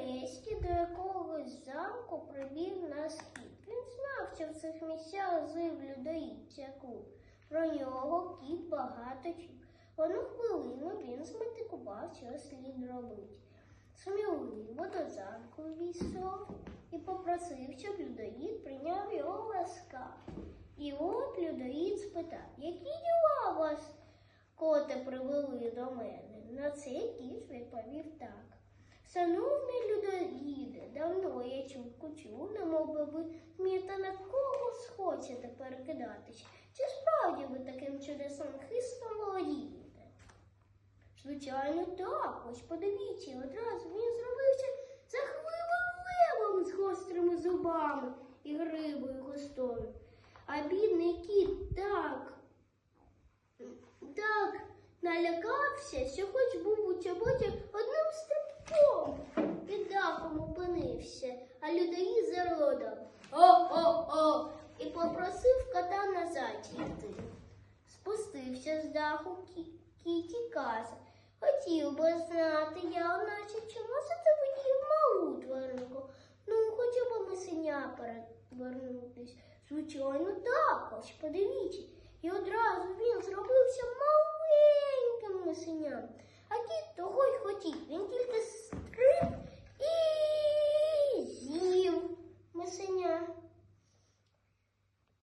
нарешті до якогось замку прибіг на схід. Він знав, що в цих місцях жив людоїд клуб. Про нього кіт багато чув. Одну хвилину він зметикував, що слід робити. Сміливо до замку війшов і попросив, щоб людоїд прийняв його ласка. І от людоїд спитав, які діла вас, коте, привели до мене? На це кіт відповів так. Шановний людоїде, давно я чув кучу, не мов би ви вмієте на кого схочете перекидатись. Чи справді ви таким чудесним хистом володієте? Звичайно, так. Ось подивіться, одразу він зробився захливим левом з гострими зубами і грибою густою. А бідний кіт так, так налякався, що хоч був у чоботі вмився, а людині зарода о-о-о і попросив кота назад йти. Спустився з даху кіті каже, хотів би знати я, наче чому за це видів малу тварину, Ну, хоча б мисеня перевернутись. Звичайно, так, ось подивіться. І одразу він зробився маленьким синям. А кіт того й хотів. Він